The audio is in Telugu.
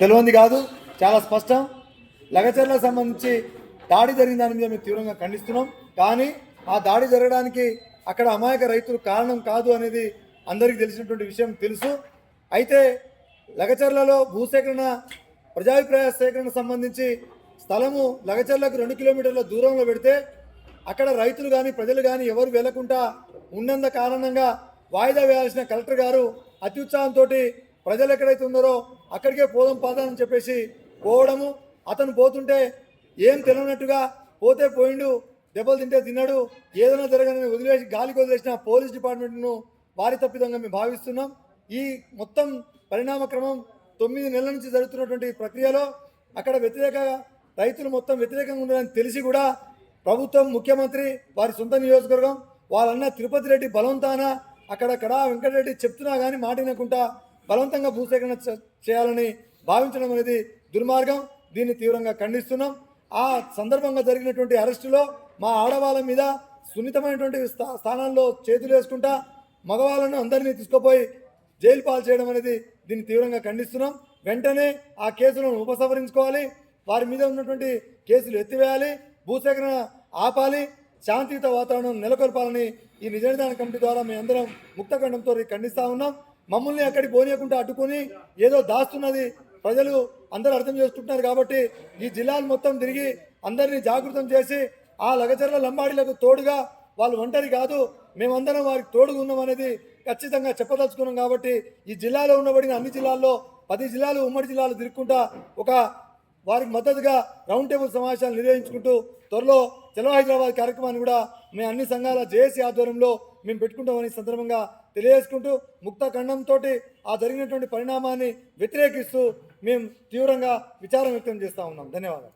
తెలియంది కాదు చాలా స్పష్టం. లగచర్లకు సంబంధించి దాడి జరిగిన దాని మీద మేము తీవ్రంగా ఖండిస్తున్నాం. కానీ ఆ దాడి జరగడానికి అక్కడ అమాయక రైతులు కారణం కాదు అనేది అందరికీ తెలిసినటువంటి విషయం తెలుసు. అయితే లగచర్లలో భూసేకరణ ప్రజాభిప్రాయ సేకరణ సంబంధించి స్థలము లగచర్లకు రెండు కిలోమీటర్ల దూరంలో పెడితే అక్కడ రైతులు కానీ ప్రజలు కానీ ఎవరు వెళ్ళకుండా ఉన్నంత కారణంగా వాయిదా వేయాల్సిన కలెక్టర్ గారు అత్యుత్సాహంతో ప్రజలు ఎక్కడైతే ఉన్నారో అక్కడికే పోదాం పాదాలని చెప్పేసి పోవడము. అతను పోతుంటే ఏం తెలియనట్టుగా పోతే పోయిండు దెబ్బలు తింటే తిన్నాడు. ఏదైనా జరగని వదిలేసి గాలికి వదిలేసిన పోలీస్ డిపార్ట్మెంట్ను వారి తప్పిదంగా మేము భావిస్తున్నాం. ఈ మొత్తం పరిణామ క్రమం తొమ్మిది నెలల నుంచి జరుగుతున్నటువంటి ప్రక్రియలో అక్కడ వ్యతిరేక రైతులు మొత్తం వ్యతిరేకంగా ఉన్నారని తెలిసి కూడా ప్రభుత్వం ముఖ్యమంత్రి వారి సొంత నియోజకవర్గం వాళ్ళన్న తిరుపతి రెడ్డి బలవంతాన అక్కడక్కడ వెంకటరెడ్డి చెప్తున్నా కానీ మాట వినకుండా బలవంతంగా భూసేకరణ చేయాలని భావించడం అనేది దుర్మార్గం. దీన్ని తీవ్రంగా ఖండిస్తున్నాం. ఆ సందర్భంగా జరిగినటువంటి అరెస్టులో మా ఆడవాళ్ళ మీద సున్నితమైనటువంటి స్థా- స్థానాల్లో చేతులు వేసుకుంటా మగవాళ్ళను అందరినీ తీసుకుపోయి జైలు పాలు చేయడం అనేది దీన్ని తీవ్రంగా ఖండిస్తున్నాం. వెంటనే ఆ కేసులను ఉపసంహరించుకోవాలి. వారి మీద ఉన్నటువంటి కేసులు ఎత్తివేయాలి. భూసేకరణ ఆపాలి. శాంతియుత వాతావరణం నెలకొల్పాలని ఈ నిజ కమిటీ ద్వారా మేము అందరం ముక్తఖండంతో ఖండిస్తూ ఉన్నాం. మమ్మల్ని అక్కడికి పోనీయకుండా అడ్డుకొని ఏదో దాస్తున్నది ప్రజలు అందరూ అర్థం చేసుకుంటున్నారు కాబట్టి ఈ జిల్లాలు మొత్తం తిరిగి అందరినీ జాగృతం చేసి ఆ లగచర్ల లంబాడీలకు తోడుగా వాళ్ళు ఒంటరి కాదు మేమందరం వారికి తోడుగా ఉన్నాం అనేది ఖచ్చితంగా చెప్పదలుచుకున్నాం కాబట్టి ఈ జిల్లాలో ఉండబడిన అన్ని జిల్లాల్లో పది జిల్లాలు ఉమ్మడి జిల్లాలు తిరుగుకుంటా ఒక వారికి మద్దతుగా రౌండ్ టేబుల్ సమావేశాలు నిర్వహించుకుంటూ త్వరలో చలో హైదరాబాద్ కార్యక్రమాన్ని కూడా మేము అన్ని సంఘాల జేఏసీ ఆధ్వర్యంలో మేము పెట్టుకుంటామని సందర్భంగా తెలియజేసుకుంటూ ముక్త ఖండంతో ఆ జరిగినటువంటి పరిణామాన్ని వ్యతిరేకిస్తూ మేము తీవ్రంగా విచారం వ్యక్తం చేస్తూ ఉన్నాం. ధన్యవాదాలు.